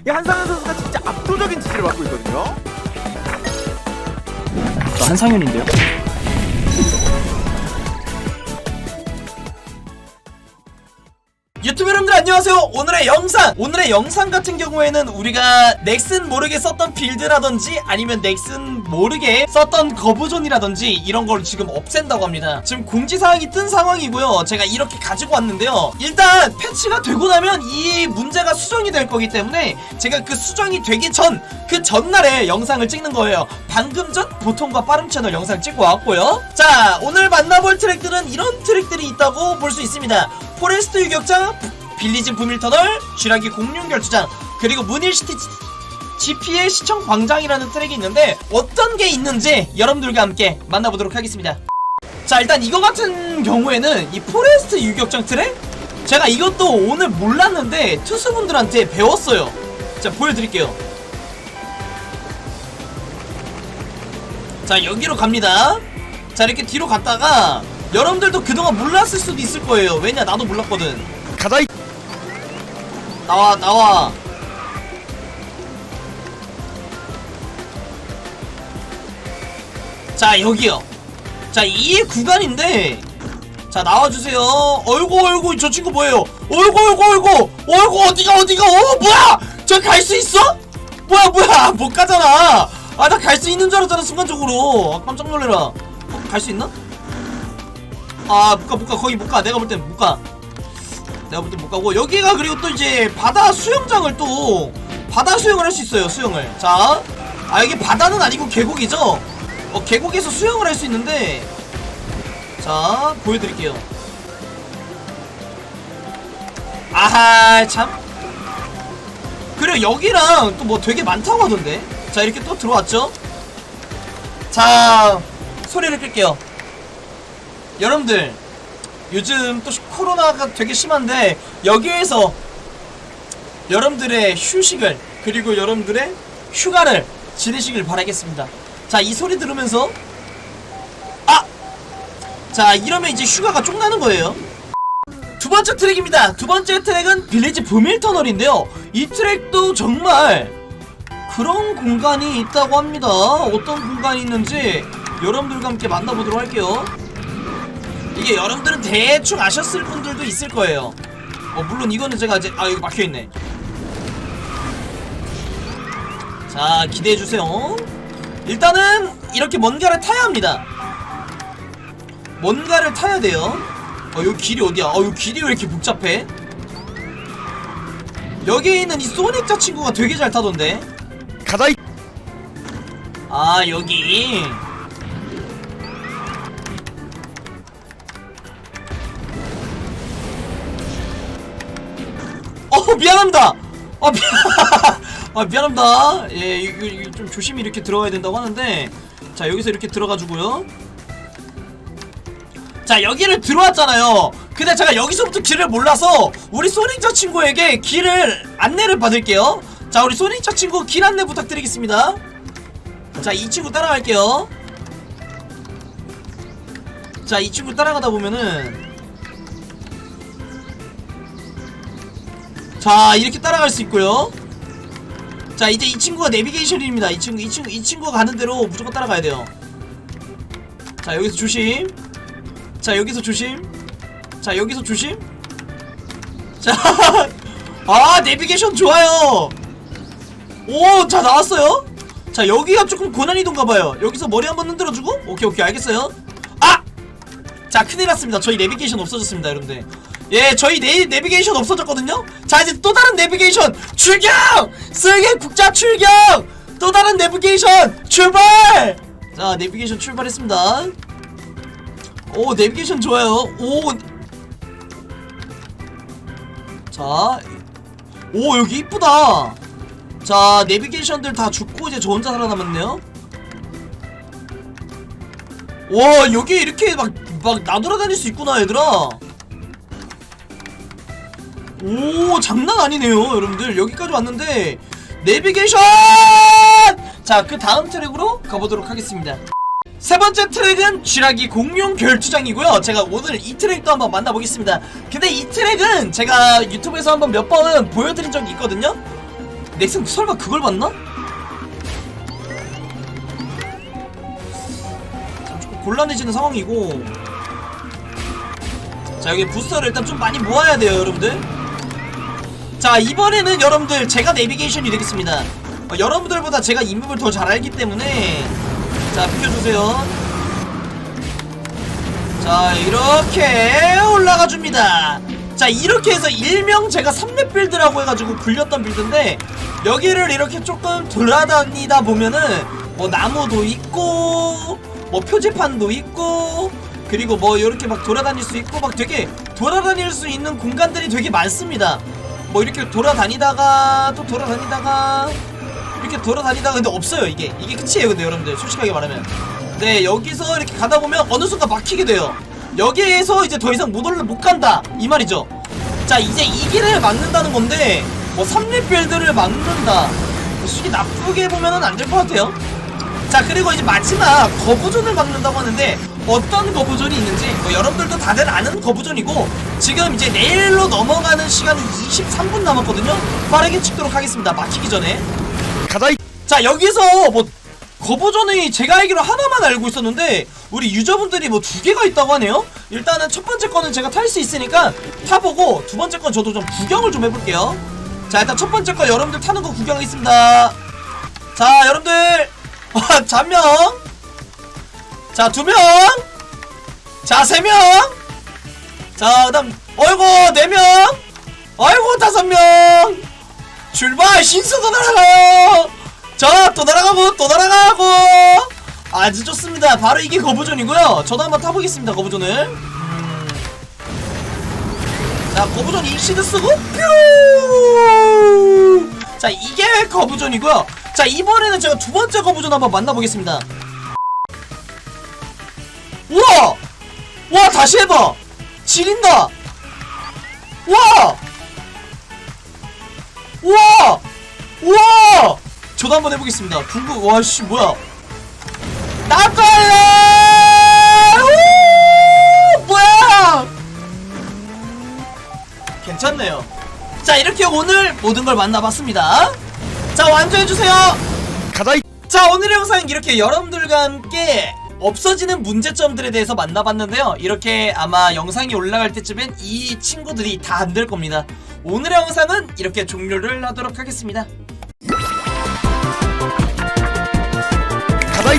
이 한상현 선수가 진짜 압도적인 지지를 받고 있거든요. 저 한상현인데요. 유튜브 여러분들 안녕하세요. 오늘의 영상. 오늘의 영상 같은 경우에는 우리가 넥슨 모르게 썼던 빌드라든지 아니면 넥슨 모르게 썼던 거부존이라든지 이런 걸 지금 없앤다고 합니다. 지금 공지사항이 뜬 상황이고요. 제가 이렇게 가지고 왔는데요. 일단 패치가 되고 나면 이 문제가 수정이 될 거기 때문에 제가 그 수정이 되기 전 그 전날에 영상을 찍는 거예요. 방금 전 보통과 빠름 채널 영상 찍고 왔고요. 자 오늘 만나볼 트랙들은 이런 트랙들이 있다고 볼 수 있습니다 포레스트 유격장, 빌리지 부밀터널, 쥐라기 공룡 결투장, 그리고 문일시티 GP의 시청 광장이라는 트랙이 있는데 어떤 게 있는지 여러분들과 함께 만나보도록 하겠습니다. 자 일단 이거 같은 경우에는 이 포레스트 유격장 트랙 제가 이것도 오늘 몰랐는데 투수분들한테 배웠어요. 자 보여드릴게요. 자 여기로 갑니다. 자 이렇게 뒤로 갔다가 여러분들도 그동안 몰랐을 수도 있을 거예요. 왜냐? 나도 몰랐거든. 가다 이 나와 나와. 자 여기요. 자 이 구간인데. 자 나와주세요. 어이구 어이구 저 친구 뭐예요? 어이구 어이구 어이구. 어이구 어디가 어디가? 어 뭐야? 저 갈 수 있어? 뭐야 뭐야? 못 가잖아. 아 나 갈 수 있는 줄 알았잖아 순간적으로. 아, 깜짝 놀래라. 어, 갈수 있나? 아 못가 못가 거기 못가 내가 볼 땐 못가 내가 볼 땐 못 가고 여기가 그리고 또 이제 바다 수영장을 또 바다 수영을 할 수 있어요 수영을. 자아 여기 바다는 아니고 계곡이죠? 어 계곡에서 수영을 할 수 있는데. 자 보여드릴게요. 아하 참. 그리고 여기랑 또 뭐 되게 많다고 하던데? 자 이렇게 또 들어왔죠? 자 소리를 끌게요 여러분들 요즘 또 코로나가 되게 심한데 여기에서 여러분들의 휴식을 그리고 여러분들의 휴가를 지내시길 바라겠습니다. 자, 이 소리 들으면서 아! 자, 이러면 이제 휴가가 쪽 나는 거예요. 두 번째 트랙입니다. 두 번째 트랙은 빌리지 부밀 터널인데요. 이 트랙도 정말 그런 공간이 있다고 합니다. 어떤 공간이 있는지 여러분들과 함께 만나보도록 할게요. 이게 여러분들은 대충 아셨을 분들도 있을 거예요. 어, 물론 이거는 제가 이제 아 여기 막혀 있네. 자 기대해 주세요. 일단은 이렇게 뭔가를 타야 합니다. 뭔가를 타야 돼요. 어, 여기 길이 어디야? 어, 여기 길이 왜 이렇게 복잡해? 여기에 있는 이 소닉 자 친구가 되게 잘 타던데. 가다 이아 여기. 어 미안합니다. 아 미안. 아 미안합니다. 예 이거, 이거 좀 조심히 이렇게 들어가야 된다고 하는데 자 여기서 이렇게 들어가지고요. 자 여기를 들어왔잖아요. 근데 제가 여기서부터 길을 몰라서 우리 소닉자 친구에게 길을 안내를 받을게요. 자 우리 소닉자 친구 길 안내 부탁드리겠습니다. 자 이 친구 따라갈게요. 자 이 친구 따라가다 보면은 자 이렇게 따라갈 수 있고요. 자 이제 이 친구가 내비게이션입니다. 이 친구 이 친구 이 친구가 가는 대로 무조건 따라가야 돼요. 자 여기서 조심. 자 여기서 조심. 자 여기서 조심. 자. 아 내비게이션 좋아요. 오 자 나왔어요. 자 여기가 조금 고난이도인가봐요. 여기서 머리 한번 흔들어주고 오케이 오케이 알겠어요. 아. 자 큰일 났습니다. 저희 내비게이션 없어졌습니다 여러분들. 예, 저희 내, 내비게이션 없어졌거든요? 자, 이제 또 다른 내비게이션! 출격! 쓸개 국자 출격! 또 다른 내비게이션! 출발! 자, 내비게이션 출발했습니다. 오, 내비게이션 좋아요. 오. 자. 오, 여기 이쁘다. 자, 내비게이션들 다 죽고 이제 저 혼자 살아남았네요. 와, 여기 이렇게 막, 막 나돌아다닐 수 있구나, 얘들아. 오 장난 아니네요 여러분들. 여기까지 왔는데 내비게이션! 자 그 다음 트랙으로 가보도록 하겠습니다. 세 번째 트랙은 쥐라기 공룡 결투장이고요. 제가 오늘 이 트랙도 한번 만나보겠습니다. 근데 이 트랙은 제가 유튜브에서 한번 몇 번 보여드린 적이 있거든요? 넥슨 설마 그걸 봤나? 참 조금 곤란해지는 상황이고. 자 여기 부스터를 일단 좀 많이 모아야 돼요 여러분들 자 이번에는 여러분들 제가 내비게이션이 되겠습니다. 어, 여러분들보다 제가 이 맵을 더 잘 알기 때문에. 자 비켜주세요. 자 이렇게 올라가 줍니다. 자 이렇게 해서 일명 제가 3렙 빌드라고 해가지고 불렸던 빌드인데 여기를 이렇게 조금 돌아다니다 보면은 뭐 나무도 있고 뭐 표지판도 있고 그리고 뭐 이렇게 막 돌아다닐 수 있고 막 되게 돌아다닐 수 있는 공간들이 되게 많습니다 뭐 이렇게 돌아다니다가 또 돌아다니다가 이렇게 돌아다니다가 근데 없어요 이게. 이게 끝이에요 근데 여러분들 솔직하게 말하면. 네 여기서 이렇게 가다 보면 어느 순간 막히게 돼요. 여기에서 이제 더 이상 못 올라 못 간다. 이 말이죠. 자 이제 이 길을 막는다는 건데 뭐 3렙 빌드를 막는다. 뭐 솔직히 나쁘게 보면은 안 될 것 같아요 자 그리고 이제 마지막 거부존을 막는다고 하는데 어떤 거부존이 있는지 뭐 여러분들도 다들 아는 거부존이고 지금 이제 내일로 넘어가는 시간이 23분 남았거든요. 빠르게 찍도록 하겠습니다. 막히기 전에. 가자 이. 자 여기서 뭐 거부존이 제가 알기로 하나만 알고 있었는데 우리 유저분들이 뭐 두 개가 있다고 하네요? 일단은 첫 번째 거는 제가 탈 수 있으니까 타보고 두 번째 건 저도 좀 구경을 좀 해볼게요. 자 일단 첫 번째 거 여러분들 타는 거 구경하겠습니다. 자 여러분들 와 잔명. 자 두 명 자 세 명 자 그 다음 어이구 네명. 아이고 다섯 명. 출발! 신수도 날아가요. 자 또 날아가고 또 날아가고. 아주 좋습니다. 바로 이게 거부존이고요. 저도 한번 타보겠습니다 거부존을. 음. 자 거부존 익시드 쓰고 뾰! 자 이게 거부존이고요 자 이번에는 제가 두 번째 거부존 한번 만나보겠습니다 우와 와 다시 해봐 지린다 와 우와! 우와! 저도 한번 해보겠습니다. 궁금, 와, 씨, 뭐야. 우! 뭐야! 괜찮네요. 자, 이렇게 오늘 모든 걸 만나봤습니다. 자, 완주해주세요! 가자. 이 자 오늘 영상 이렇게 여러분들과 함께 없어지는 문제점들에 대해서 만나봤는데요. 이렇게 아마 영상이 올라갈 때쯤엔 이 친구들이 다 안 될 겁니다. 오늘의 영상은 이렇게 종료를 하도록 하겠습니다. 가자. 이